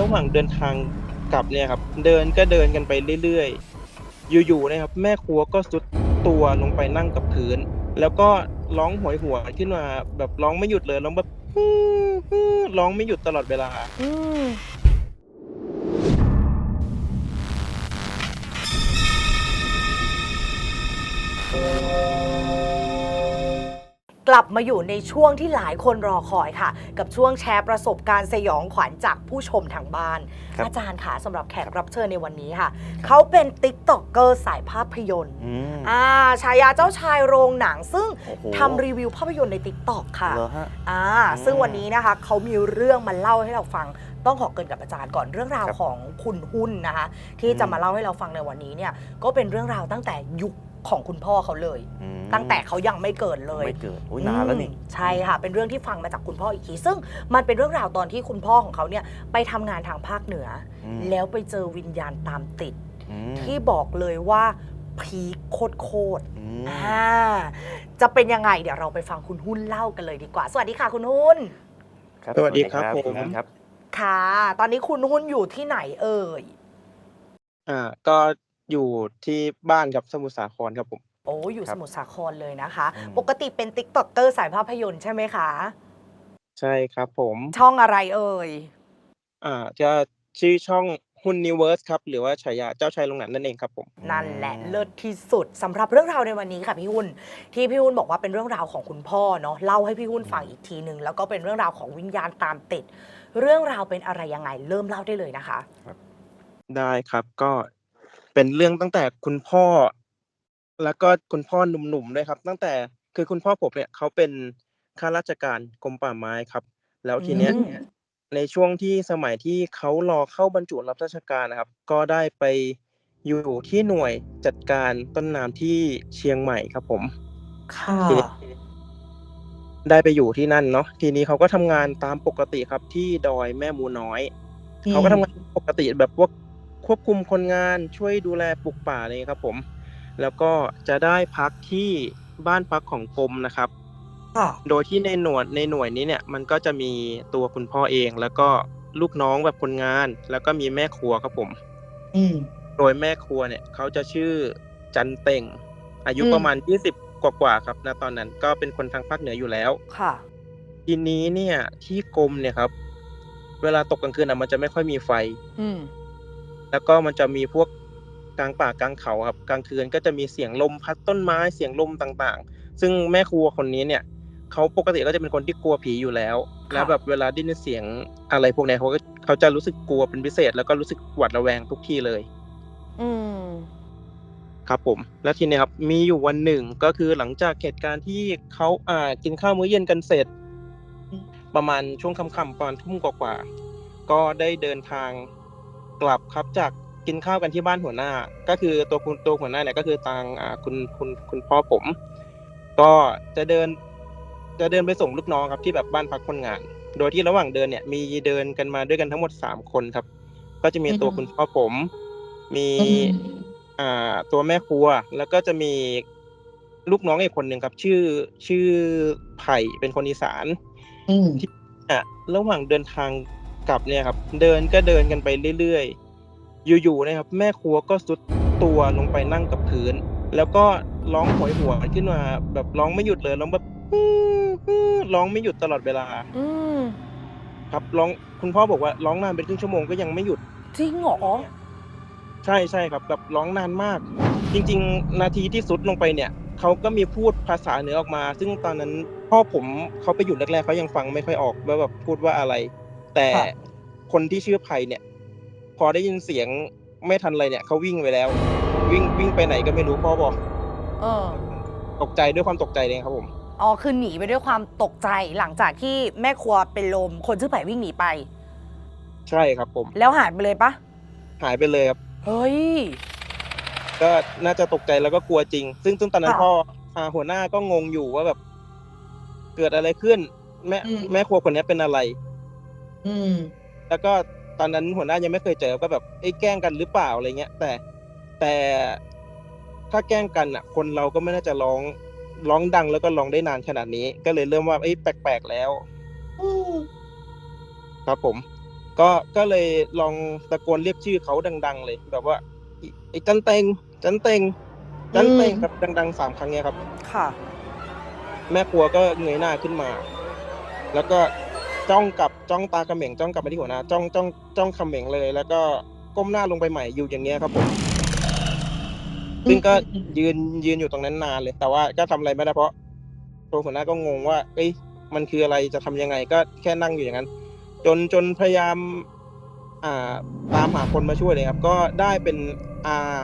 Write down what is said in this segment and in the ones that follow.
ระหว่างเดินทางกลับเนี่ยครับ เดินก็เดินกันไปเรื่อยๆ อยู่ๆนะครับ แม่ครัวก็สุดตัวลงไปนั่งกับพื้น แล้วก็ร้องหวยหวขึ้นมาแบบร้องไม่หยุดเลยร้องแบบร้องไม่หยุดตลอดเวลาอื กลับมาอยู่ในช่วงที่หลายคนรอคอยค่ะ กับช่วงแชร์ประสบการณ์สยองขวัญจากผู้ชมทางบ้าน ครับอาจารย์ค่ะสำหรับแขกรับเชิญในวันนี้ค่ะ เขาเป็นติ๊กต็อกเกอร์สายภาพยนตร์อืม อ่าฉายาเจ้าชายโรงหนังซึ่งโอ้โห ทำรีวิวภาพยนตร์ในติ๊กต็อกค่ะ เหรอฮะ อ่าอืมซึ่งวันนี้นะคะเขามีเรื่องมาเล่าให้เราฟัง ต้องขอเกรินกับอาจารย์ก่อนเรื่องราวครับของคุณหุ้นนะคะ ที่จะอืมมาเล่าให้เราฟังในวันนี้เนี่ยก็เป็นเรื่องราวตั้งแต่ยุค ของคุณพ่อเขาเลย อืมตั้งแต่เขายังไม่เกิดเลย ไม่เกิดอุ้ยนานแล้วนี่ อืมใช่ค่ะเป็นเรื่องที่ฟังมาจากคุณพ่ออีกทีซึ่งมันเป็นเรื่องราวตอนที่คุณพ่อของเขาเนี่ยไปทำงานทางภาคเหนืออม แล้วไปเจอวิญญาณตามติด อืมที่บอกเลยว่าพีคโคตรโคตรอืมอ่าจะเป็นยังไงเดี๋ยวเราไปฟังคุณหุ้นเล่ากันเลยดีกว่า สวัสดีค่ะคุณหุ้นครับสวัสดีครับสวัสผมครับค่ะ ตอนนี้คุณหุ้นอยู่ที่ไหนเอ่ย อ่าก็ อยู่ที่บ้านกับสมุทรสาครครับผม โอ้อยู่ครัสบ มุทรสาครเลยนะคะ อืม ปกติเป็นติ๊กต็อกเกอร์สายภาพยนตร์ใช่ไหมคะ ใช่ครับผมช่องอะไรเอ่ย อ่าจะชื่อช่องหุ้นนิเวิร์สครับ หรือว่าฉายาเจ้าชายโรงหนังนั่นเองครับผม นั่นแหละเลิศที่สุดสำหรับเรื่องราวในวันนี้ค่ะพี่หุ้นที่พี่หุ้นบอกว่าเป็นเรื่องราวของคุณพ่อเนาะเล่าให้พี่หุ้นฟังอีกทีหนึ่งแล้วก็เป็นเรื่องราวของวิญญาณตามติด เรื่องราวเป็นอะไรยังไง เริ่มเล่าได้เลยนะคะ ได้ครับก็ เป็นเรื่องตั้งแต่คุณพ่อ แล้วก็คุณพ่อหนุ่มๆด้วยครับ ตั้งแต่คือคุณพ่อผมเนี่ยเขาเป็นข้าราชการกรมป่าไม้ครับ แล้วทีเนี้ยอืมในช่วงที่สมัยที่เขารอเข้าบรรจุรับราชการนะครับ ก็ได้ไปอยู่ที่หน่วยจัดการต้นน้ำที่เชียงใหม่ครับผมค่ะทีนี้ได้ไปอยู่ที่นั่นเนาะทีนี้เขาก็ทำงานตามปกติครับที่ดอยแม่หมูน้อย เขาก็ทำงานปกติแบบพวก ควบคุมคนงานช่วยดูแลปลูกป่าอะไรอย่างเงี้ยครับผม แล้วก็จะได้พักที่บ้านพักของกรมนะครับ ค่ะโดยที่ในหน่วยในหน่วยนี้เนี่ยมันก็จะมีตัวคุณพ่อเอง แล้วก็ลูกน้องแบบคนงาน แล้วก็มีแม่ครัวครับผม อืม โดยแม่ครัวเนี่ยเขาจะชื่อจันเต่ง อายุอืม ประมาณยี่สิบกว่าๆครับณตอนนั้นก็เป็นคนทางภาคเหนืออยู่แล้ว ค่ะ ทีนี้เนี่ยที่กรมเนี่ยครับ เวลาตกกลางคืนอะมันจะไม่ค่อยมีไฟ อืม แล้วก็มันจะมีพวกกลางป่ากลางเขาครับกลางคืนก็จะมีเสียงลมพัดต้นไม้เสียงลมต่างๆ ซึ่งแม่ครัวคนนี้เนี่ยเขาปกติก็จะเป็นคนที่กลัวผีอยู่แล้วค่ะแล้วแบบเวลาได้ยินเสียงอะไรพวกเนี้ยเขาก็เขาจะรู้สึกกลัวเป็นพิเศษ แล้วก็รู้สึกหวาดระแวงทุกที่เลย อืมครับผม แล้วทีเนี้ยครับมีอยู่วันหนึ่งก็คือหลังจากเหตุการณ์ที่เขาอ่ากินข้าวมื้อเย็นกันเสร็จ ประมาณช่วงค่ำๆประมาณทุ่มกว่าๆก็ได้เดินทาง กลับครับจากกินข้าวกันที่บ้านหัวหน้า ก็คือตัวคุณตัวหัวหน้าเนี่ยก็คือทางอ่าคุณคุณคุณพ่อผม ก็จะเดิน จะเดินไปส่งลูกน้องครับที่แบบบ้านพักคนงาน โดยที่ระหว่างเดินเนี่ยมีเดินกันมาด้วยกันทั้งหมดสามคนครับ ก็จะมีตัวอืมคุณพ่อผม มีอ่าตัวแม่ครัว แล้วก็จะมีลูกน้องอีกคนหนึ่งครับ ชื่อชื่อไผ่เป็นคนอีสานอืมอะระหว่างเดินทาง กลับเนี่ยครับ เดินก็เดินกันไปเรื่อยๆ อยู่ๆนะครับ แม่ครัวก็สุดตัวลงไปนั่งกับพื้น แล้วก็ร้องหวยหวนขึ้นมา แบบร้องไม่หยุดเลยร้องแบบฮู้ฮู้ร้องไม่หยุดตลอดเวลา อืมครับร้องคุณพ่อบอกว่าร้องนานเป็นครึ่งชั่วโมงก็ยังไม่หยุดจริงเหรอใช่ใช่ครับ แบบร้องนานมาก จริง ๆ นาทีที่สุดลงไปเนี่ยเขาก็มีพูดภาษาเหนือออกมา ซึ่งตอนนั้นพ่อผมเขาไปอยู่แรกๆเขายังฟังไม่ค่อยออกว่าแบบพูดว่าอะไร แต่ค่ะคนที่ชื่อไผ่เนี่ย พอได้ยินเสียงไม่ทันอะไรเนี่ยเขาวิ่งไปแล้ว วิ่งวิ่งไปไหนก็ไม่รู้พ่อบอก เออ ตกใจด้วยความตกใจเลยครับผม อ๋อ คือหนีไปด้วยความตกใจหลังจากที่แม่ครัวเป็นลม คนชื่อไผ่วิ่งหนีไป ใช่ครับผม แล้วหายไปเลยปะหายไปเลยครับ เฮ้ย ก็น่าจะตกใจแล้วก็กลัวจริง ซึ่งซึ่งตอนนั้นค่ะพ่ออ่าหัวหน้าก็งงอยู่ว่าแบบ เกิดอะไรขึ้น แม่อืม แม่ครัวคนนี้เป็นอะไร อืม แล้วก็ตอนนั้นหัวหน้ายังไม่เคยเจอก็แบบเอ้ยแกล้งกันหรือเปล่าอะไรเงี้ย แต่แต่ถ้าแกล้งกันอะ คนเราก็ไม่น่าจะร้องร้องดังแล้วก็ร้องได้นานขนาดนี้ ก็เลยเริ่มว่าเอ้ยแปลกๆแล้วครับผม ก็ก็เลยลองตะโกนเรียกชื่อเขาดัง ๆ เลย แบบว่าไอ้ไอ้จันเตงจันเตงจันเตงครับดังๆสามครั้งเนี้ยครับ ค่ะ แม่ครัวก็เงยหน้าขึ้นมา แล้วก็ จ้องกับจ้องตากระเหม่งจ้องกลับมาที่หัวหน้าจ้องจ้องจ้องเขม่งเลย แล้วก็ก้มหน้าลงไปใหม่อยู่อย่างเงี้ยครับผมซึ่งก็ยืนยืนอยู่ตรงนั้นนานเลย แต่ว่าก็ทำอะไรไม่ได้เพราะตัวหัวหน้าก็งงว่า เอ้ยมันคืออะไรจะทำยังไง ก็แค่นั่งอยู่อย่างนั้น จนจนพยายาม อ่าตามหาคนมาช่วยเลยครับ ก็ได้เป็นอา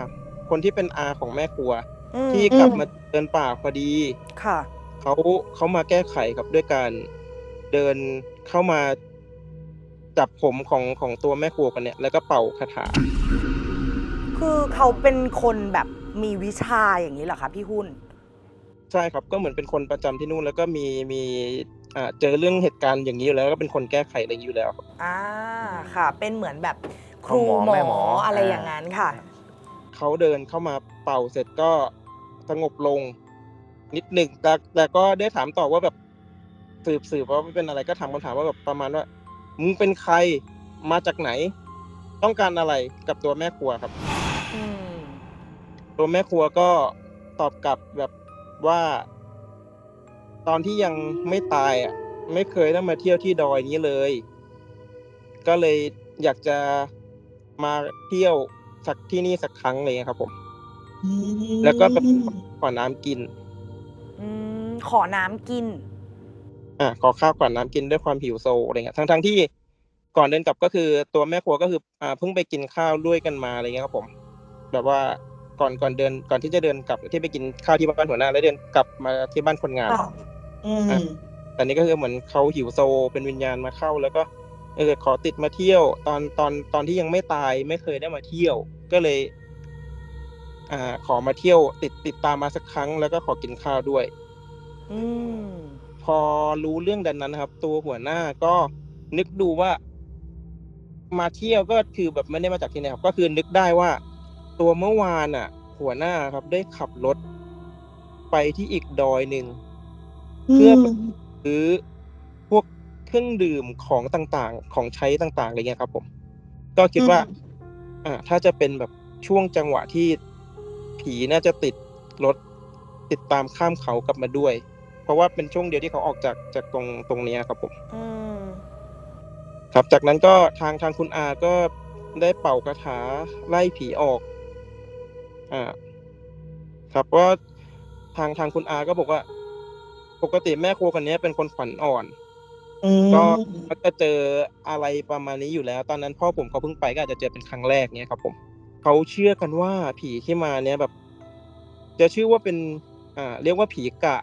คนที่เป็นอาของแม่ครัว อืมที่กลับมาเดินป่าพอดี ค่ะ เขาเขามาแก้ไขครับด้วยการเดิน เข้ามาจับผมของของตัวแม่ครัวกันเนี่ย แล้วก็เป่าคาถา คือเขาเป็นคนแบบมีวิชาอย่างนี้เหรอคะพี่หุ้น ใช่ครับก็เหมือนเป็นคนประจำที่นู่นแล้วก็มีมีอ่าเจอเรื่องเหตุการณ์อย่างนี้อยู่แล้วก็เป็นคนแก้ไขอะไรอยู่แล้วครับอ่าค่ะ เป็นเหมือนแบบครูพ่อหมอหมแม่หมอออ อะไรอย่างนั้นค่ะ เขาเดินเข้ามาเป่าเสร็จก็สงบลง นิดหนึ่งแต่แต่ก็ได้ถามต่อว่าแบบ สืบสืบว่าเป็นอะไรก็ถามคำถามว่าแบบประมาณว่ามึงเป็นใครมาจากไหน ต้องการอะไรกับตัวแม่ครัวครับ อืมตัวแม่ครัวก็ตอบกลับแบบว่า ตอนที่ยังไม่ตายอะ ไม่เคยได้มาเที่ยวที่ดอยนี้เลย ก็เลยอยากจะมาเที่ยวสักที่นี่สักครั้งเลยครับ ผม แล้วก็แบบขอน้ำกิน อืมขอน้ำกิน อะขอข้าวก่อนน้ำกินด้วยความหิวโซอะไรเงี้ยทั้งทั้งๆที่ก่อนเดินกลับก็คือตัวแม่ครัวก็คืออ่าเพิ่งไปกินข้าวด้วยกันมาอะไรเงี้ยครับผม แบบว่าก่อนก่อนเดินก่อนที่จะเดินกลับที่ไปกินข้าวที่บ้านหัวหน้า แล้วเดินกลับมาที่บ้านคนงานอืมอะแต่นี่ก็คือเหมือนเขาหิวโซเป็นวิญญาณมาเข้า แล้วก็เออขอติดมาเที่ยว ตอนตอนตอนที่ยังไม่ตายไม่เคยได้มาเที่ยว ก็เลย อ่า ขอมาเที่ยว ติดติดตามมาสักครั้ง แล้วก็ขอกินข้าวด้วย อืม พอรู้เรื่องดังนั้นนะครับ ตัวหัวหน้าก็นึกดูว่ามาเที่ยวก็คือแบบไม่ได้มาจากที่ไหนครับ ก็คือนึกได้ว่า ตัวเมื่อวานอะ หัวหน้าครับได้ขับรถไปที่อีกดอยหนึ่งเพื่อซื้อพวกเครื่องดื่มของต่างๆ ของใช้ต่างๆอะไรเงี้ยครับผม ก็คิดว่า อ่า ถ้าจะเป็นแบบช่วงจังหวะที่ผีน่าจะติดรถติดตามข้ามเขากลับมาด้วย ราะว่าเป็นช่วงเดียวที่เขาออกจากจากตรงตรงเนี้ยครับผมอืมครับ จากนั้นก็ทางทางคุณอาก็ได้เป่าคาถาไล่ผีออก อ่า ครับว่าทางทางคุณอาก็บอกว่า ปกติแม่ครัวคนนี้เป็นคนขวัญอ่อนก็ก็จะเจออะไรประมาณนี้อยู่แล้ว ตอนนั้นพ่อผมเขาเพิ่งไปก็อาจจะเจอเป็นครั้งแรกเนี่ยครับ ผมเขาเชื่อกันว่าผีที่มาเนี่ยแบบ จะชื่อว่าเป็น อ่า เรียกว่าผีกะ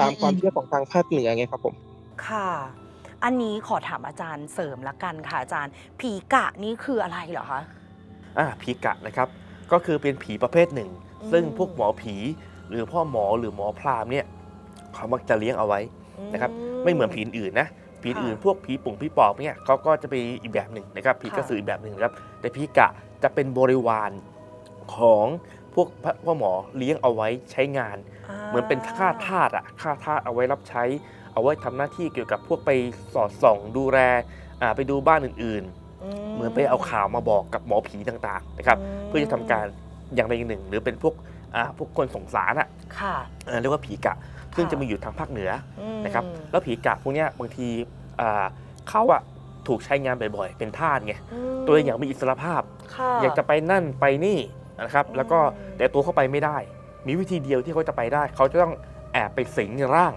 ตามความเชื่อของทางภาคเหนือไงครับผมค่ะ อันนี้ขอถามอาจารย์เสริมละกันค่ะอาจารย์ ผีกะนี่คืออะไรเหรอคะอ่าผีกะนะครับ ก็คือเป็นผีประเภทหนึ่งอืมซึ่งพวกหมอผีหรือพ่อหมอหรือหมอพราหมณ์เนี่ยเขามักจะเลี้ยงเอาไว้นะครับ ไม่เหมือนผีอื่นนะผีอื่นค่ะพวกผีปุ่งผีปอบเนี่ยเขาก็จะเป็นอีกแบบหนึ่งนะครับผีกระสืออีกแบบหนึ่งนะครับ แต่ผีกะจะเป็นบริวารของพ วกพ่อหมอเลี้ยงเอาไว้ใช้งาน เหมือนเป็นค่าทาสอะค่าทาสเอาไว้รับใช้ เอาไว้ทำหน้าที่เกี่ยวกับพวกไปสอดส่องดูแลอ่าไปดูบ้านอื่นๆ เหมือนไปเอาข่าวมาบอกกับหมอผีต่างๆนะครับเพื่อจะทำการอย่างใดอย่างหนึ่ง หรือเป็นพวกอ่าพวกคนสงสารอะค่ะเอ่อเรียกว่าผีกะ ซึ่งค่ะจะมีอยู่ทางภาคเหนืออืมนะครับแล้วผีกะพวกเนี้ยบางทีอ่าเขาอะถูกใช้งานบ่อยๆ เป็นทาสไงอืมตัวเองอยากมีอิสรภาพค่ะอยากจะไปนั่นไปนี่ นะครับอืมแล้วก็แต่ตัวเขาไปไม่ได้ มีวิธีเดียวที่เขาจะไปได้ เขาจะต้องแอบไปสิงร่าง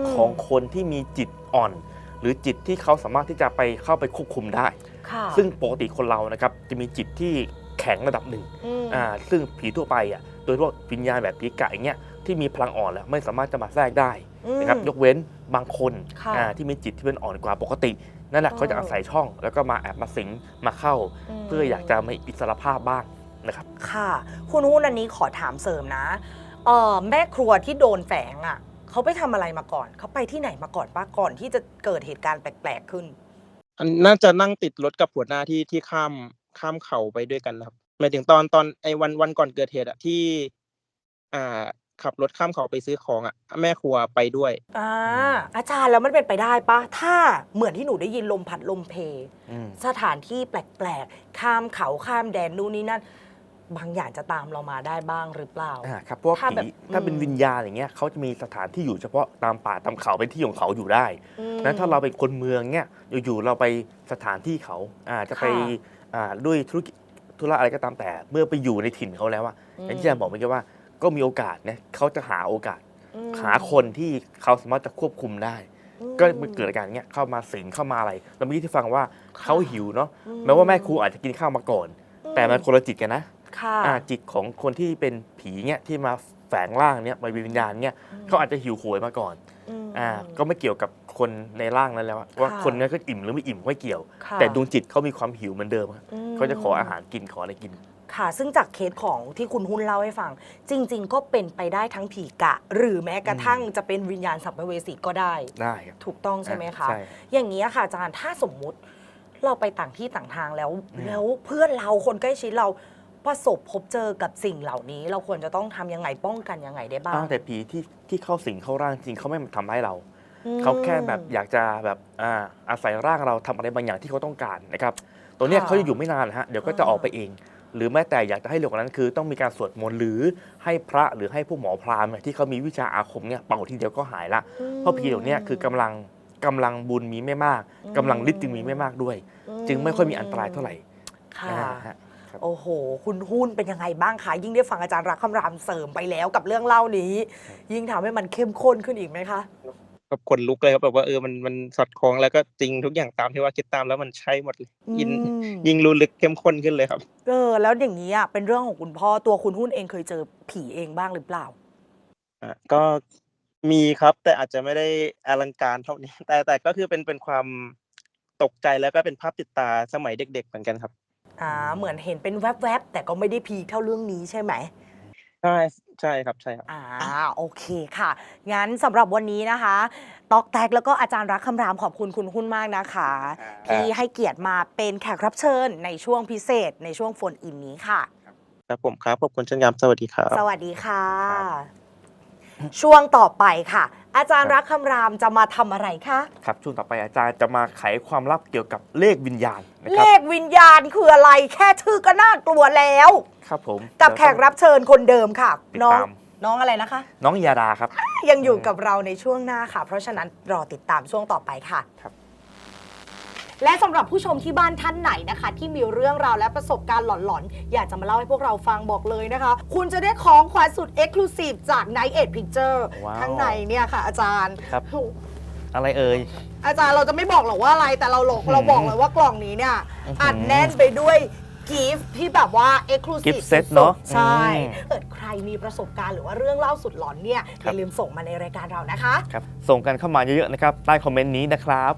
มของคนที่มีจิตอ่อน หรือจิตที่เขาสามารถที่จะไปเข้าไปควบคุมได้ค่ะซึ่งปกติคนเรานะครับจะมีจิตที่แข็งระดับหนึ่งมอ่าซึ่งผีทั่วไปอะโดยเฉพาะวิญญาณแบบผีกะอย่างเงี้ยที่มีพลังอ่อนแล้วไม่สามารถจะมาแทรกได้นะครับอืมยกเว้นบางคนค่ะอ่าที่มีจิตที่เป็นอ่อนกว่าปกติ นั่นแหละอ๋อเขาจะอาศัยช่อง แล้วก็มาแอบมาสิงมาเข้ามเพื่ออยากจะมีอิสรภาพบ้าง นะครับ ค่ะ คุณหุ้นอันนี้ขอถามเสริมนะเออแม่ครัวที่โดนแฝงอะเขาไปทำอะไรมาก่อน เขาไปที่ไหนมาก่อนป้าก่อนที่จะเกิดเหตุการณ์แปลกๆขึ้น อันน่าจะนั่งติดรถกับหัวหน้าที่ที่ข้ามข้ามเขาไปด้วยกันนะครับหมายถึงตอนตอนไอ้วันวันก่อนเกิดเหตุอะที่ อ่า ขับรถข้ามเขาไปซื้อของอะแม่ครัวไปด้วย อ่าอาจารย์แล้วมันเป็นไปได้ปะถ้าเหมือนที่หนูได้ยินลมพัดลมเพ อืม สถานที่แปลกๆ ข้ามเขาข้ามแดนนู่นนี่นั่น บางอย่างจะตามเรามาได้บ้างหรือเปล่า อ่าครับเพราะว่าถ้าแบบผีถ้าเป็นอืม วิญญาณอย่างเงี้ยเขาจะมีสถานที่อยู่เฉพาะตามป่าตามเขาเป็นที่ของเขาอยู่ได้อืมนั้นถ้าเราเป็นคนเมืองเงี้ยอยู่ๆเราไปสถานที่เขาอ่าจะไปค่ะ อ่าด้วยธุรกิจธุระอะไรก็ตามแต่ เมื่อไปอยู่ในถิ่นเขาแล้วอะอืมอย่างที่อาจารย์บอกเมื่อกี้ว่าก็มีโอกาสนะเขาจะหาโอกาส อืมหาคนที่เขาสามารถจะควบคุมได้ อืม ก็มันเกิดอาการเงี้ยเข้ามาสิงเข้ามาอะไรแล้วเมื่อกี้ที่ฟังว่าค่ะเขาหิวเนาะอืแม้ว่าแม่ครูอาจจะกินข้าวมาก่อน แต่มันคนละจิตกันนะ ค่ะอ่าจิตของคนที่เป็นผีเนี่ยที่มาแฝงร่างเนี่ยมาเป็นวิญญาณเนี่ยเขาอาจจะหิวโหยมาก่อนม อ่าก็ไม่เกี่ยวกับคนในร่างนั้นแล้วอะว่าค่ะคนนั้นก็อิ่มหรือไม่อิ่มไม่เกี่ยว ค่ะ แต่ดวงจิตเขามีความหิวเหมือนเดิมอะอืมเขาจะขออาหารกินขออะไรกิน ค่ะ ซึ่งจากเคสของที่คุณหุ้นเล่าให้ฟัง จริง ๆ ก็เป็นไปได้ทั้งผีกะ หรือแม้กระทั่งจะเป็นวิญญาณสัมภเวสีก็ได้ ได้ครับ ถูกต้องใช่ไหมคะ ใช่อย่างนี้ยค่ะอาจารย์ถ้าสมมุติเราไปต่างที่ต่างทางแล้ว อืม แล้วเพื่อนเราคนใกล้ชิดเรา ประสบพบเจอกับสิ่งเหล่านี้ เราควรจะต้องทำยังไงป้องกันยังไงได้บ้าง อ้าวแต่ผีที่ที่เข้าสิงเข้าร่างจริงเขาไม่ทำร้ายเราอืมเขาแค่แบบอยากจะแบบอ่าอาศัยร่างเราทำอะไรบางอย่างที่เขาต้องการนะครับตัวเนี้ยค่ะเขาจะอยู่ไม่นานนะฮะเดี๋ยวก็จะอ่า ออกไปเอง หรือแม้แต่อยากจะให้เร็วกว่านั้นคือ ต้องมีการสวดมนต์หรือให้พระหรือให้ผู้หมอพราหมณ์เนี่ยที่เขามีวิชาอาคมเนี่ยเป่าทีเดียวก็หายละ เพราะผีเหล่าเนี้ยคือกำลังกำลังบุญมีไม่มากอืมกำลังฤทธิ์จึงมีไม่มากด้วย จึงไม่ค่อยมีอันตรายเท่าไหร่ค่ะ อ่าฮะ โอ้โห คุณหุ้นเป็นยังไงบ้างคะยิ่งได้ฟังอาจารย์รักคำรามเสริมไปแล้วกับเรื่องเล่านี้ ยิ่งทำให้มันเข้มข้นขึ้นอีกไหมคะแบบขนลุกเลยครับแบบว่าเออมันมันสอดคล้องแล้วก็จริงทุกอย่างตามที่ว่าคิดตามแล้วมันใช่หมดเลยยินอืม ยิงรู้ลึกเข้มข้นขึ้นเลยครับ เออแล้วอย่างนี้อะเป็นเรื่องของคุณพ่อตัวคุณหุ้นเองเคยเจอผีเองบ้างหรือเปล่า อะก็มีครับแต่อาจจะไม่ได้อลังการเท่านี้ แต่แต่ก็คือเป็นเป็นความตกใจแล้วก็เป็นภาพติดตาสมัยเด็ก ๆ เหมือนกันครับ อ่าเหมือนเห็นเป็นแวบๆ แต่ก็ไม่ได้พีคเท่าเรื่องนี้ใช่ไหม ใช่ใช่ครับใช่ครับ อ่าโอเคค่ะ งั้นสำหรับวันนี้นะคะ ตอกแตกแล้วก็อาจารย์รักคำรามขอบคุณคุณหุ้นมากนะคะที่ให้เกียรติมาเป็นแขกรับเชิญในช่วงพิเศษ ในช่วงโฟนอินนี้ค่ะ ครับผมครับ ขอบคุณเช่นกันสวัสดีครับ สวัสดีค่ะครับช่วงต่อไปค่ะ อาจารย์ครับรักคำรามจะมาทำอะไรคะ ครับช่วงต่อไปอาจารย์จะมาไขความลับเกี่ยวกับเลขวิญญาณนะคเลรับขวิญญาณคืออะไรแค่ชื่อก็น่ากลัวแล้ว ครับผมกับแขกรับเชิญคนเดิมค่ะ ติดน้อง ตามน้องอะไรนะคะ น้องยาดาครับ ยังอยู่กับเราในช่วงหน้าค่ะ เพราะฉะนั้นรอติดตามช่วงต่อไปค่ะ ครับ และสำหรับผู้ชมที่บ้านท่านไหนนะคะ ที่มีเรื่องราวและประสบการณ์หลอนๆ อยากจะมาเล่าให้พวกเราฟังบอกเลยนะคะ คุณจะได้ของขวัญสุด Exclusive จาก Night Edge Picture ว้าวข้างในเนี่ยค่ะ อาจารย์ครับ อะไรเอ่ย อาจารย์เราจะไม่บอกหรอกว่าอะไรแต่เราหลอกอืมเราบอกเลยว่ากล่องนี้เนี่ยอื้อหืออัอัดแน่นไปด้วยกิฟต์ที่แบบว่า Exclusive gift set สุดๆเนอะใช่อืม เกิดใครมีประสบการณ์หรือว่าเรื่องเล่าสุดหลอนเนี่ยคอรับย่าลืมส่งมาในรายการเรานะคะ ครับ ส่งกันเข้ามาเยอะๆนะครับ ใต้คอมเมนต์นี้นะครับ